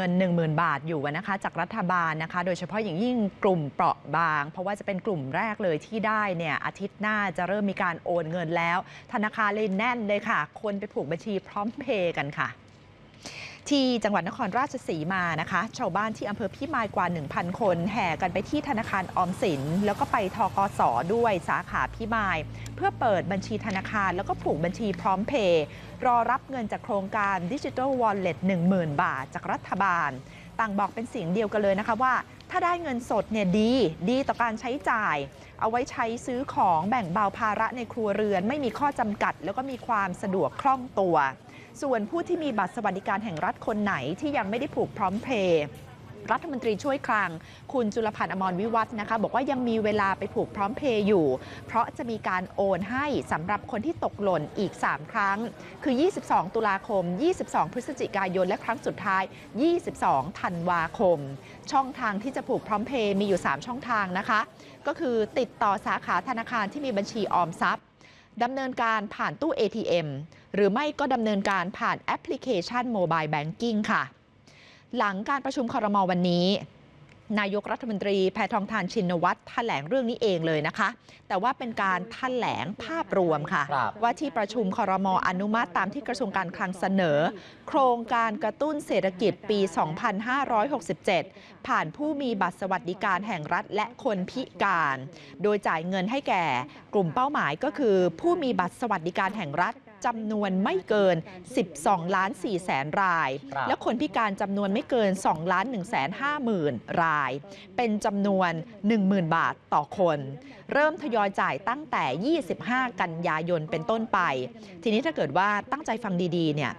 งิน 10,000 บาทอยู่นะคะจากรัฐบาลนะคะ โดยเฉพาะอย่างยิ่งกลุ่มเปราะบาง เพราะว่าจะเป็นกลุ่มแรกเลยที่ได้เนี่ยอาทิตย์หน้าจะเริ่มมีการโอนเงินแล้ว ธนาคารเลยแน่นเลยค่ะ คนไปผูกบัญชีพร้อมเพย์กันค่ะ ที่จังหวัดนครราชสีมานะคะ ชาวบ้านที่อำเภอพิมายกว่า 1,000 คน แห่กันไปที่ธนาคารออมสิน แล้วก็ไปทกสด้วยสาขาพิมาย เพื่อเปิดบัญชีธนาคาร แล้วก็ผูกบัญชีพร้อมเพย์รอรับเงินจากโครงการดิจิ t a ลวอลเล็ต10,000 บาทจากรัฐบาล ต่างบอกเป็นเสียงเดียวกันเลยนะคะว่า ถ้าได้เงินสดเนี่ยดี ดีต่อการใช้จ่าย เอาไว้ใช้ซื้อของแบ่งเบาภาระในครัวเรือน ไม่มีข้อจำกัด แล้วก็มีความสะดวกคล่องตัว ส่วนผู้ที่มีบัตรสวัสดิการแห่งรัฐคนไหนที่ยังไม่ได้ผูกพร้อมเพย์รัฐมนตรีช่วยคลัง คุณจุลพันธ์อมรวิวัฒน์นะคะ บอกว่ายังมีเวลาไปผูกพร้อมเพย์อยู่ เพราะจะมีการโอนให้สำหรับคนที่ตกหล่นอีก 3 ครั้ง คือ 22 ตุลาคม 22 พฤศจิกายน และครั้งสุดท้าย 22 ธันวาคม ช่องทางที่จะผูกพร้อมเพย์มีอยู่ 3 ช่องทางนะคะ ก็คือติดต่อสาขาธนาคารที่มีบัญชีออมทรัพย์ ดำเนินการผ่านตู้ ATM หรือไม่ก็ดำเนินการผ่านแอปพลิเคชันโมบายแบงกิ้งค่ะ หลังการประชุมครมอวันนี้ นายกรัฐมนตรีแพทองทานชินวัตรแถลงเรื่องนี้เองเลยนะคะ แต่ว่าเป็นการแถลงภาพรวมค่ะครับว่าที่ประชุมครมอนุมัติตามที่กระทรวงการคลังเสนอ โครงการกระตุ้นเศรษฐกิจปี 2567 ผ่านผู้มีบัตรสวัสดิการแห่งรัฐและคนพิการ โดยจ่ายเงินให้แก่กลุ่มเป้าหมายก็คือ ผู้มีบัตรสวัสดิการแห่งรัฐ จำนวนไม่เกิน 12 ล้าน4แสนรายครับและคนพิการจำนวนไม่เกิน 2 ล้าน1แสน5หมื่นราย เป็นจำนวน 10,000 บาทต่อคน เริ่มทยอยจ่ายตั้งแต่ 25 กันยายนเป็นต้นไป ทีนี้ถ้าเกิดว่าตั้งใจฟังดีๆเนี่ย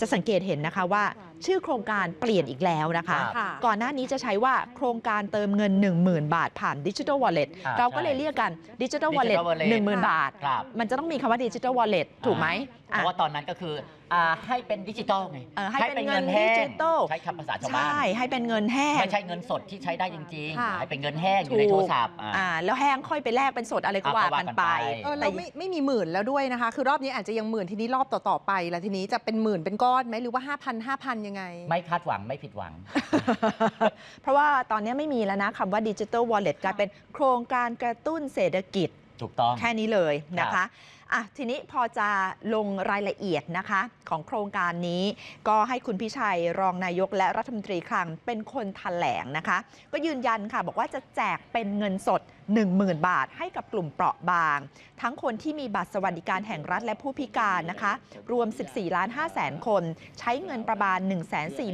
จะสังเกตเห็นนะคะว่า ชื่อโครงการเปลี่ยนอีกแล้วนะคะครับก่อนหน้านี้จะใช้ว่าโครงการเติมเงิน 10,000 บาทผ่านดิจิ t a ลวอลเล็ตอ่าเราก็เลยใช่เรียกกันดิจิ t a ลวอลเล็ต Digital Wallet หนึ่งบาท ครับ มันจะต้องมีคำว่าดิจิ t a ลวอลเล็ตถูกไหมเพอะ ราะว่าตอนนั้นก็คืออ่าให้เป็นดิจิตอลไงเออให้เป็นเงินแห้งดิจิทัลใช้คำภาษาชาวบ้านใช่ให้เป็นเงินแห้ง ไม่ใช่เงินสดที่ใช้ได้จริงค่ะ ๆให้เป็นเงินแห้งอยู่ในโทรศัพท์อ่า อ่าแล้วแห้งค่อยไปแลกเป็นสดอะไรก็อะว่าก็ว่ากันกันไป ไป เออแต่ เราไม่ไม่มีหมื่นแล้วด้วยนะคะ คือรอบนี้อาจจะยังหมื่นทีนี้รอบต่อ ๆ ไปแล้วทีนี้จะเป็นหมื่นเป็นก้อนไหมหรือว่า 5,000 5,000 ยังไง ไม่คาดหวังไม่ผิดหวัง เพราะว่าตอนนี้ไม่มีแล้วนะคำว่าดิจิ t a ลวอลเล็ตกลายเป็นโครงการกระตุ้นเศรษฐกิจถูกต้อง แค่นี้เลยนะครัคะ บ อะทีนี้พอจะลงรายละเอียดนะคะของโครงการนี้ ก็ให้คุณพิชัยรองนายกและรัฐมนตรีคลังเป็นคนแถลงนะคะ ก็ยืนยันค่ะบอกว่าจะแจกเป็นเงินสด 10,000 บาทให้กับกลุ่มเปราะบาง ทั้งคนที่มีบัตรสวัสดิการแห่งรัฐและผู้พิการนะคะ รวม 14 ล้าน5แสนคน ใช้เงินประมาณ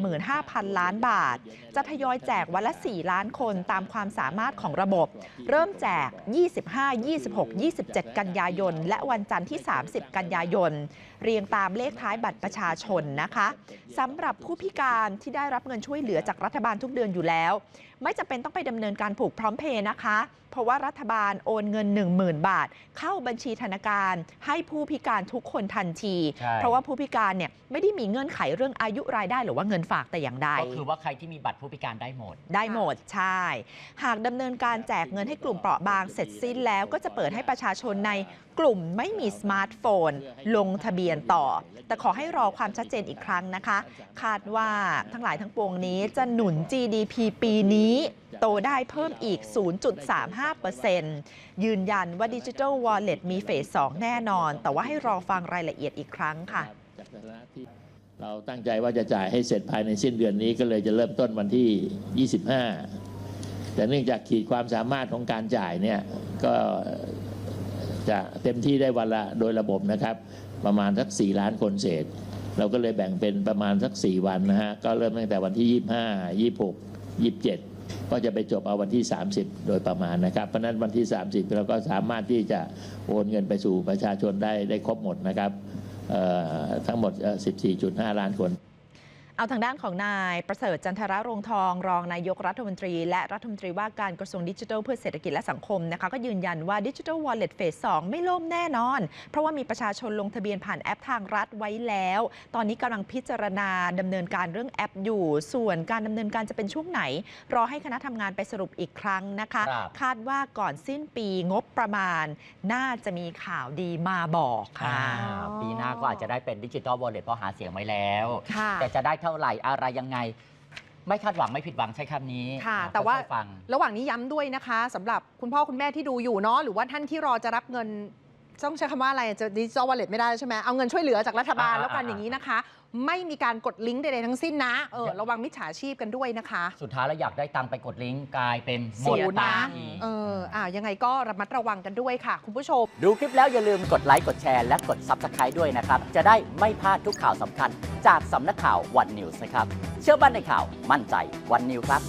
145,000 ล้านบาท จะทยอยแจกวันละ 4 ล้านคนตามความสามารถของระบบ เริ่มแจก 25 26 27 กันยายน และวันจันทร์ที่ 30 กันยายน เรียงตามเลขท้ายบัตรประชาชนนะคะสำหรับผู้พิการที่ได้รับเงินช่วยเหลือจากรัฐบาลทุกเดือนอยู่แล้ว ไม่จำเป็นต้องไปดำเนินการผูกพร้อมเพย์นะคะเพราะว่ารัฐบาลโอนเงิน 10,000 บาท เข้าบัญชีธนาคารให้ผู้พิการทุกคนทันทีใช่เพราะว่าผู้พิการเนี่ยไม่ได้มีเงื่อนไขเรื่องอายุรายได้ หรือว่าเงินฝากแต่อย่างใดก็คือว่าใครที่มีบัตรผู้พิการได้หมด ได้หมดใช่ หากดำเนินการแจกเงินให้กลุ่มเปราะบางเสร็จสิ้นแล้วก็จะเปิดให้ประชาชนในกลุ่มไม่มีสมาร์ทโฟน ลงทะเบียนต่อ แต่ขอให้รอความชัดเจนอีกครั้งนะคะ คาดว่าทั้งหลายทั้งปวงนี้จะหนุน GDP ปีนี้ โตได้เพิ่มอีก 0.35%ยืนยันว่าดิจิ t a ลวอลเล็ตมีเฟส 2 แน่นอน แต่ว่าให้รอฟังรายละเอียดอีกครั้งค่ะจากฐานะที่เราตั้งใจว่าจะจ่ายให้เสร็จภายในสิ้นเดือนนี้ก็เลยจะเริ่มต้นวันที่ 25 แต่เนื่องจากขีดความสามารถของการจ่ายเนี่ยก็จะเต็มที่ได้วันละโดยระบบนะครับ ประมาณสัก 4 ล้านคนเศษ เราก็เลยแบ่งเป็นประมาณสัก 4 วันนะฮะ ก็เริ่มตั้งแต่วันที่ 25 26 27 ก็จะไปจบเอาวันที่ 30 โดยประมาณนะครับ เพราะนั้นวันที่ 30 เราก็สามารถที่จะโอนเงินไปสู่ประชาชนได้ได้ครบหมดนะครับทั้งหมดเอ่อ14.5 ล้านคน เอาทางด้านของนายประเสริฐจันทระรงทอง รองนายกรัฐมนตรี และรัฐมนตรีว่าการกระทรวงดิจิทัลเพื่อเศรษฐกิจและสังคมนะคะก็ยืนยันว่าดิจิทัลวอลเล็ตเฟส2ไม่ล่มแน่นอน เพราะว่ามีประชาชนลงทะเบียนผ่านแอปทางรัฐไว้แล้ว ตอนนี้กำลังพิจารณาดำเนินการเรื่องแอปอยู่ ส่วนการดำเนินการจะเป็นช่วงไหน รอให้คณะทำงานไปสรุปอีกครั้งนะคะครับคาดว่าก่อนสิ้นปีงบประมาณ น่าจะมีข่าวดีมาบอกค่ะอ่าปีหน้าก็อาจจะได้เป็นดิจิตอลวอลเล็ตเพราะหาเสียงไว้แล้วค่ะแต่จะได้เท่าไหร่อะไรยังไง ไม่คาดหวังไม่ผิดหวังใช้คำนี้ค่ะอ่แต่ว่าค่อยๆฟัง ระหว่างนี้ย้ำด้วยนะคะสำหรับคุณพ่อคุณแม่ที่ดูอยู่เนาะหรือว่าท่านที่รอจะรับเงิน ต้องใช้คำว่าอะไรจะดิจิ t a ลวอลเล็ตไม่ได้ใช่ไหมเอาเงินช่วยเหลือจากรัฐบาลอ่าแล้วกันอ่า อย่างนี้นะคะ ไม่มีการกดลิงก์ใดๆทั้งสิ้นนะเออเดี๋ยวระวังมิจฉาชีพกันด้วยนะคะ สุดท้ายแล้วอยากได้ตังค์ไปกดลิงก์กลายเป็นหมศูดนย์ตันะงค์อีก เอออ่ายังไงก็ระมัดระวังกันด้วยค่ะ คุณผู้ชม ดูคลิปแล้วอย่าลืมกดไลค์กดแชร์และกด Subscribe ด้วยนะครับ จะได้ไม่พลาดทุกข่าวสำคัญ จากสำนักข่าววันนิวส์นะครับ เชื่อมั่นในข่าวมั่นใจวันนิวครับ